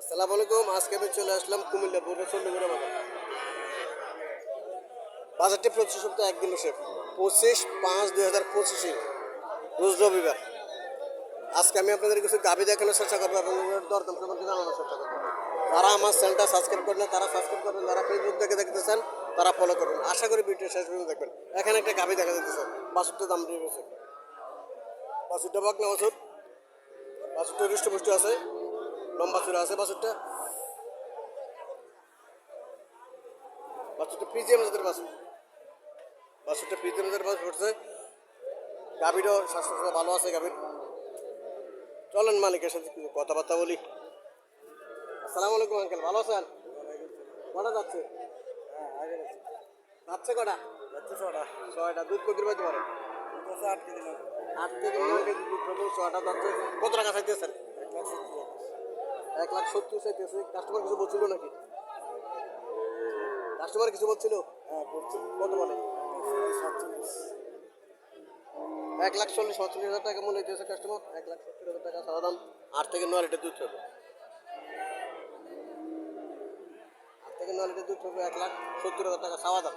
আসসালামু আলাইকুম, আজকে আমি চলে আসলাম কুমিল্লা পূর্ব চন্ডীগড় বাজার। বাজারটি প্রতি সপ্তাহে একদিন বসে, পঁচিশ পাঁচ দুই হাজার পঁচিশে, রোজ রবিবার। আজকে আমি আপনাদের কিছু গাবি দেখানোর চেষ্টা করব এবং দরদাম সম্পর্কে জানানোর চেষ্টা করব। যারা আমার চ্যানেলটা সাবস্ক্রাইব করেন না তারা সাবস্ক্রাইব করবেন, যারা ফেসবুক দেখে দেখতেছেন, তারা ফলো করবেন। আশা করি ভিডিও শেষ পর্যন্ত দেখবেন। এখানে একটা গাবি দেখা যাচ্ছে বাসুরটা দাম দিয়ে গেছে বাসুরটা বাক না বাসুর বাসুরটা হৃষ্টপুষ্ট আছে। লম্বা চূড়া আছে বাসুরটা বাসুরটা পিজিএম জাতের বাসুর বাসুরটা পিজিএম জাতের বাসুর পড়ছে। গাভীরও স্বাস্থ্য ভালো আছে গাভীর। চলেন মালিকের সাথে কিছু কথাবার্তা বলি। আসসালামু আলাইকুম আঙ্কেল। ভালো আছেন? কটা যাচ্ছে? যাচ্ছে কটা? যাচ্ছে ছটা। ছয়টা। দুধ কত পাইতে পারে আট কেজি আট কেজি দুধ ছয়টা যাচ্ছে। কত টাকা চাইতেছেন? এক লাখ সত্তর চাইতেছে। কাস্টমার কিছু বলছিল নাকি? কাস্টমার কিছু বলছিল? হ্যাঁ কত বলে? এক লাখ চল্লিশ সাতচল্লিশ হাজার টাকা মনে হইতেছে কাস্টমার এক লাখ সত্তর হাজার টাকা সারা দাম। আট থেকে নয় লিটার দুধ হবে আট থেকে নয় লিটার দুধ হবে এক লাখ সত্তর হাজার টাকা সাওয়া দাম।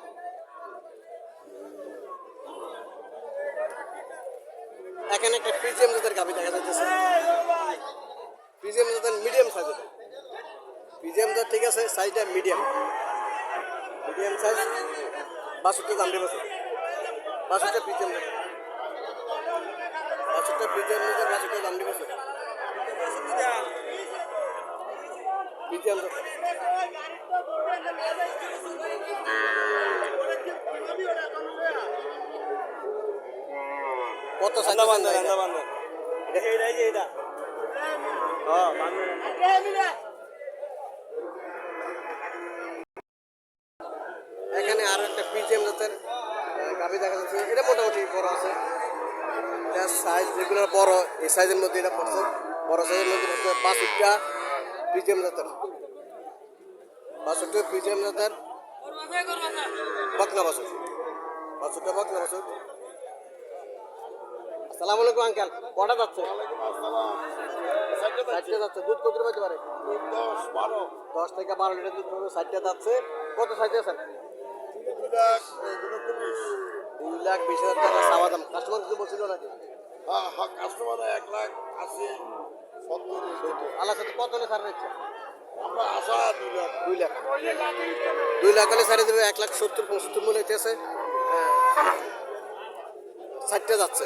এখানে একটা পিজিএম জাতের গাভি দেখা যাচ্ছে পিজিএম জাতের মিডিয়াম সাইজের পিজিএম জাত ঠিক আছে সাইজটা মিডিয়াম মিডিয়াম সাইজ বাষট্টি দাম দেবো বাষট্টি পিজিএম বাষট্টি পিজিএম জাতের বাষট্টি দাম দেবো পিজিএম কত সাইজ বান্ধব বান্ধব এটা এইটা এই এখানে আরও একটা পিজিএম জাতের গাভি দেখা যাচ্ছে। এটা মোটামুটি বড় আছে। এটা সাইজ যেগুলো বড়, এই সাইজের মধ্যে এটা পড়ছে। বড় সাইজের মধ্যে পড়ছে বাষট্টা পিজিএম জাতের। বাষট্টি পিজিএম জাতের। বকনা বাসুর বাসুরটা বকনা বাসুর আসসালামু আলাইকুম আঙ্কেল। কটা যাচ্ছে? ষাটটা দুধ কত পাইতে পারে? দশ থেকে বারো লিটার দুধ পাবে ষাটটা যাচ্ছে। কত সাইজ আছেন? দুই লাখ বিশ হাজার টাকা চাওয়া কাস্টমার কিছু বলছিল নাকি? হ্যাঁ হ্যাঁ কাস্টমার এক লাখ আশি আল্লাহ সাথে কত হলে ছাড় নিচ্ছে? দুই লাখ। দুই লাখ হলে ছাড়ে দেবে এক লাখ সত্তর, পঁচাত্তর মনে হইতেছে। ষাটটা যাচ্ছে।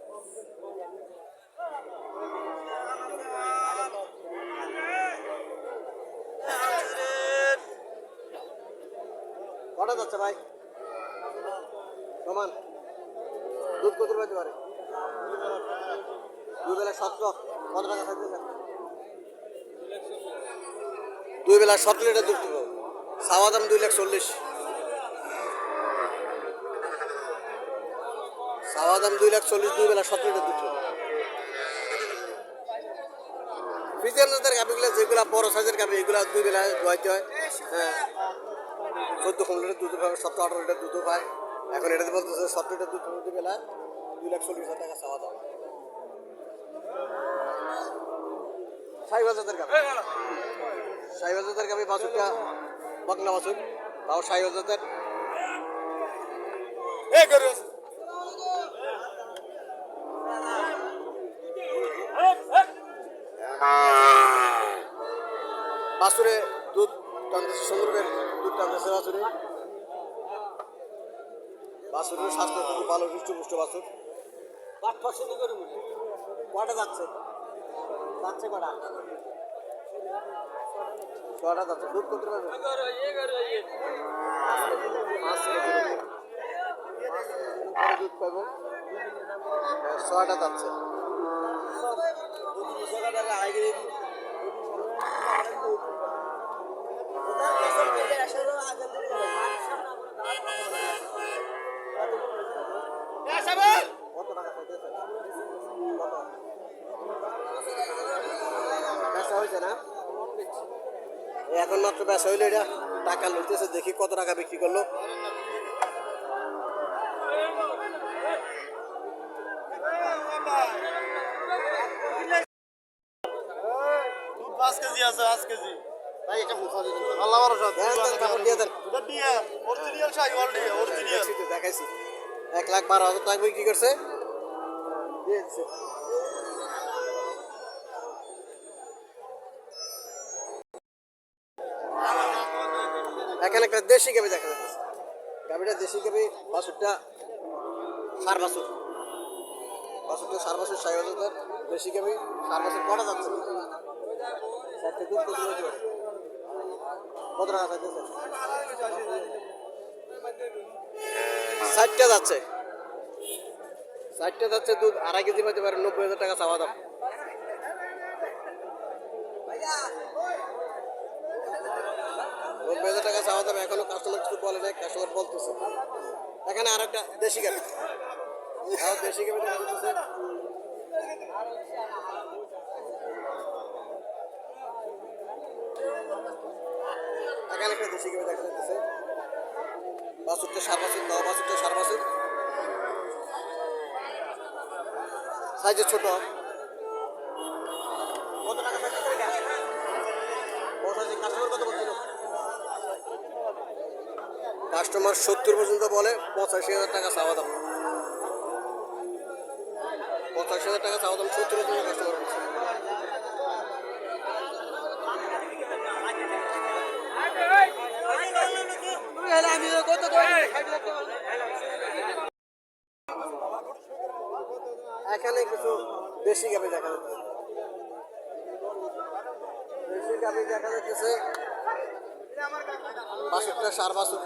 যাচ্ছে ভাই? সমান। দুধ কত পাইতে পারে? দুই বেলা সতেরো। কত টাকা থাকবে দুই বেলা সতেরো লিটার দুধ দেবো। সাওয়া দাম দুই লাখ চল্লিশ। সাওয়া দাম দুই লাখ চল্লিশ, দুই বেলা সতেরো লিটার দুধ ফ্রিজের গাভিগুলো, যেগুলো বড় সাইজের গাভি, এগুলো দুই বেলা দোয়াইতে হয়। হ্যাঁ। চোদ্দ পনেরো লিটার দুধ পাবে সতেরো আঠারো লিটার দুধ পায় এখন এটাতে বলতেছে সতেরো লিটার দুধ দুই বেলা দুই লাখ চল্লিশ হাজার টাকা চাওয়া দাম সাইবাজ জাতের গাভি। সাইবাজ জাতের গাভি বাছুরটা বাংলা বাছুর তাও সাইবাজ জাতের। এই করে বাছুরে দুধ টানতেছে সুন্দর করে দুধ টানতেছে বাছুরে বাছুরের স্বাস্থ্য খুব ভালো হৃষ্টপুষ্ট বাছুর। পাট পছন্দ করে বলি কটা যাচ্ছে? যাচ্ছে কটা? ছটা যাচ্ছে? দুধ কেজির উপরে দুধ। পাবো। ছটা যাচ্ছে। এখন মাত্র বেচা হইল এটা। টাকা লইতেছে, দেখি কত টাকা বিক্রি করল। পাঁচ কেজি আছে পাঁচ কেজি ভাই এটা মুখা আল্লাহ ভরসা কাপড় দিয়ে দেন। অরিজিনাল শাহি অলরেডি অরিজিনাল দেখাইছি। এক লাখ বারো হাজার টাকা বিক্রি করছে এখানে একটা দেশি গাবি দেখা যাচ্ছে। গাবিটা দেশি গাবি, বাছুরটা সার বাছুর। বাছুরটা সার বাছুর সাই বাছুর দেশি গাবি, সার বাছুর কটা যাচ্ছে? কত টাকা চাইতেছে? ষাটটা যাচ্ছে। ষাটটা যাচ্ছে দুধ, আড়াই কেজি পাইতে পারে, নব্বই হাজার টাকা চাওয়া দাম। এখনও কাস্টমার কিছু বলে নাই কাস্টমার বলতেছে। এখানে আর একটা দেশি গাড়ি। দেশি দেখা এখানে একটা দেশি গাড়ি দেখা যাচ্ছে। সার বাসুর দাও বাসুরটা সার বাসুর। সাইজে ছোট। কত টাকা কত বলছিল কাস্টমার সত্তর পর্যন্ত বলে, পঁচাশি হাজার টাকা চাওয়া দাম। পঁচাশি হাজার টাকা চাওয়া দাম, সত্তর পর্যন্ত কাস্টমার এখানে কিছু দেশি গাবি দেখা যাচ্ছে। দেশি গাবি দেখা যাচ্ছে। বাসুরটা সার বাসুর।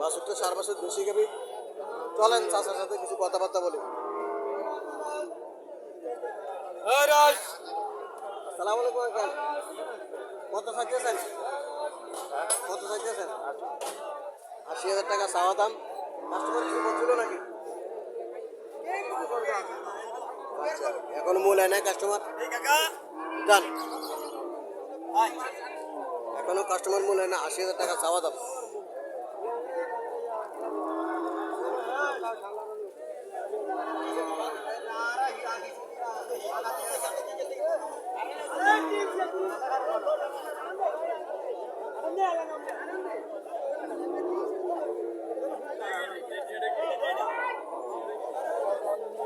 বাসুরটা সার বাসুর দেশি গাবি চলেন চাষার সাথে কিছু কথাবার্তা বলি। আসসালামু আলাইকুম আঙ্কেল। কত থাকতেছেন? কত থাকতেছেন? আশি হাজার টাকা চাওয়া দাম। কাস্টমার কিছু বলছিল নাকি? আচ্ছা, এখন মূল হয় না কাস্টমার ডান। এখনও কাস্টমার মূল হয় না আশি হাজার টাকা চাওয়া দাম।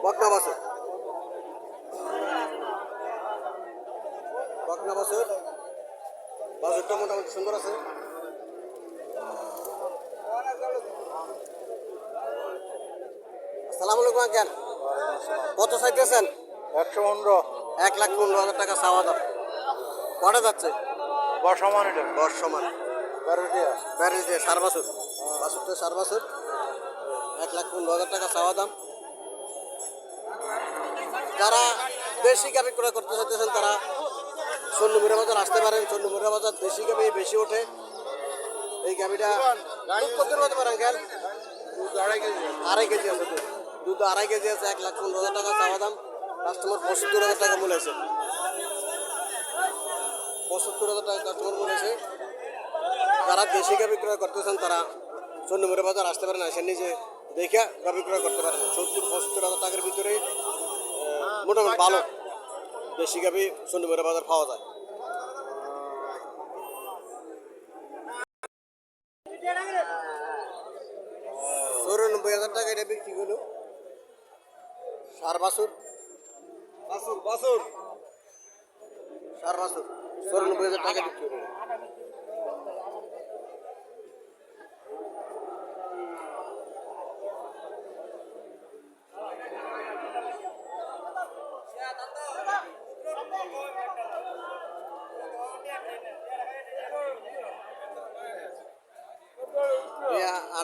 বকনা বাসুর বকনা বাসুর বাসুরটা মোটামুটি সুন্দর আছে। আসসালামু আলাইকুম আঙ্কেল। কত চাইতেছেন? একশো পনেরো। এক লাখ পনেরো হাজার টাকা চাওয়া দাম কটা যাচ্ছে? বর্ষমান এটা। দশ সমান বারো দিয়া ব্যারেজ দিয়ে সার বাছুর বাছুরটা সার বাছুর এক লাখ পনেরো হাজার টাকা চাওয়া দাম। যারা দেশি গাভি ক্রয় করতে চাইতেছেন তারা চন্ডমুড়া বাজার আসতে পারেন চন্ডমুড়া বাজার দেশি গাভি বেশি ওঠে। এই গাভিটা কত হতে পারেন গেল আড়াই কেজি আড়াই কেজি আছে দুধ। আড়াই কেজি আছে এক লাখ পনেরো হাজার টাকা চাওয়া দাম। কাস্টমার পঁচাত্তর হাজার টাকা মূল্য আছে। পঁচাত্তর হাজার টাকা কাস্টমার মূল্য আছে। যারা দেশি গাভি ক্রয় করতেছেন তারা চন্ডমুড়া বাজার আসতে পারেন আসেন নিজে। দেখে গাভি ক্রয় করতে পারেন। সত্তর পঁচাত্তর হাজার টাকার ভিতরে মোটামুটি ভালো। দেশি গাভি চন্ডমুড়া বাজার পাওয়া যায়। চৌরানব্বই হাজার টাকা এটা বিক্রি করল সার বাছুর। বাসুর বাসুর সার বাছুর। চৌরানব্বই হাজার টাকা বিক্রি করল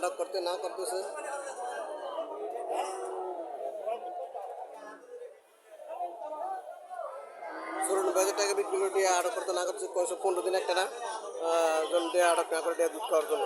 আটক করতে না করতেছে। চৌরানব্বই হাজার টাকা বিক্রি করে দিয়ে আটক করতে না করতেছে পনেরো দিন একটা না জন দিয়ে আটক না করে দিয়ে দুধ খাওয়ার জন্য।